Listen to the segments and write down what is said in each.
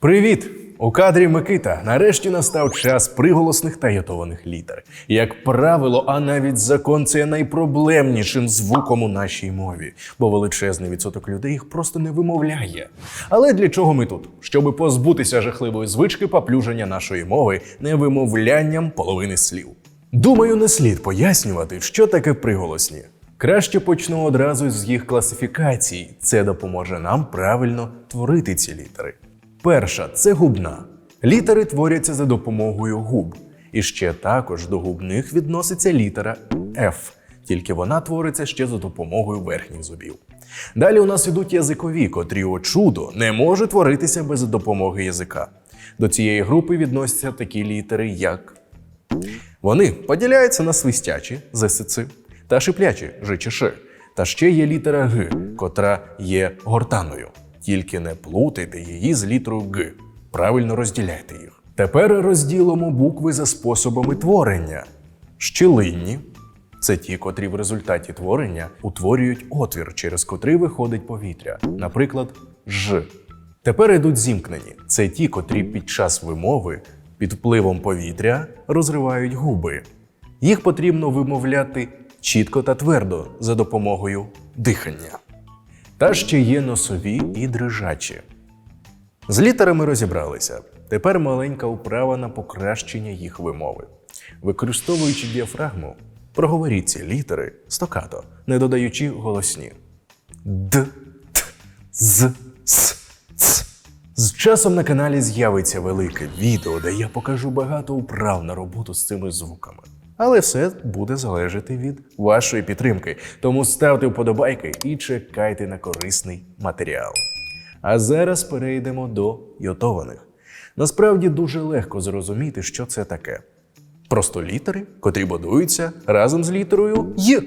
Привіт! У кадрі Микита. Нарешті настав час приголосних та ятованих літер. Як правило, а навіть закон це є найпроблемнішим звуком у нашій мові, бо величезний відсоток людей їх просто не вимовляє. Але для чого ми тут? Щоби позбутися жахливої звички поплюження нашої мови невимовлянням половини слів. Думаю, не слід пояснювати, що таке приголосні. Краще почну одразу з їх класифікації. Це допоможе нам правильно творити ці літери. Перша це губна. Літери творяться за допомогою губ. І ще також до губних відноситься літера F, тільки вона твориться ще за допомогою верхніх зубів. Далі у нас ідуть язикові, котрі о чудо не можуть творитися без допомоги язика. До цієї групи відносяться такі літери, як вони поділяються на свистячі ЗСЦ та шиплячі ЖЧШ. Та ще є літера Г, котра є гортаною. Тільки не плутайте її з літерою Г. Правильно розділяйте їх. Тепер розділимо букви за способами творення. Щілинні це ті, котрі в результаті творення утворюють отвір, через котрий виходить повітря, наприклад, Ж. Тепер йдуть зімкнені. Це ті, котрі під час вимови під впливом повітря розривають губи. Їх потрібно вимовляти чітко та твердо за допомогою дихання. Та ще є носові і дрижачі. З літерами розібралися. Тепер маленька управа на покращення їх вимови. Використовуючи діафрагму, проговоріть ці літери стокато, не додаючи голосні. Д, Т, З, С, Ц. З часом на каналі з'явиться велике відео, де я покажу багато управ на роботу з цими звуками. Але все буде залежати від вашої підтримки. Тому ставте вподобайки і чекайте на корисний матеріал. А зараз перейдемо до йотованих. Насправді дуже легко зрозуміти, що це таке. Просто літери, котрі будуються разом з літерою Й.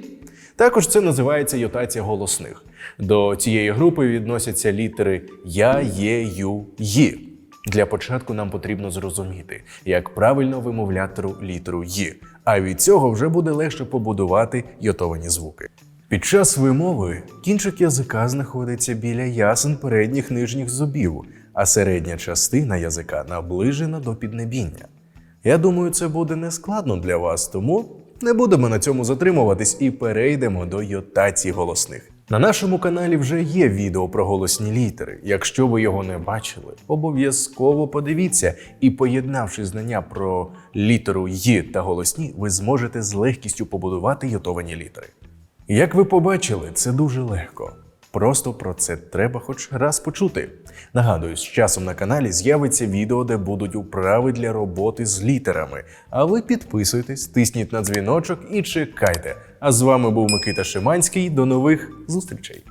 Також це називається йотація голосних. До цієї групи відносяться літери Я, Є, Ю, Ї. Для початку нам потрібно зрозуміти, як правильно вимовляти літеру Й, а від цього вже буде легше побудувати йотовані звуки. Під час вимови кінчик язика знаходиться біля ясен передніх нижніх зубів, а середня частина язика наближена до піднебіння. Я думаю, це буде нескладно для вас, тому не будемо на цьому затримуватись і перейдемо до йотації голосних. На нашому каналі вже є відео про голосні літери. Якщо ви його не бачили, обов'язково подивіться і, поєднавши знання про літеру Й та голосні, ви зможете з легкістю побудувати йотовані літери. Як ви побачили, це дуже легко. Просто про це треба хоч раз почути. Нагадую, з часом на каналі з'явиться відео, де будуть управи для роботи з літерами. А ви підписуйтесь, тисніть на дзвіночок і чекайте. А з вами був Микита Шиманський. До нових зустрічей!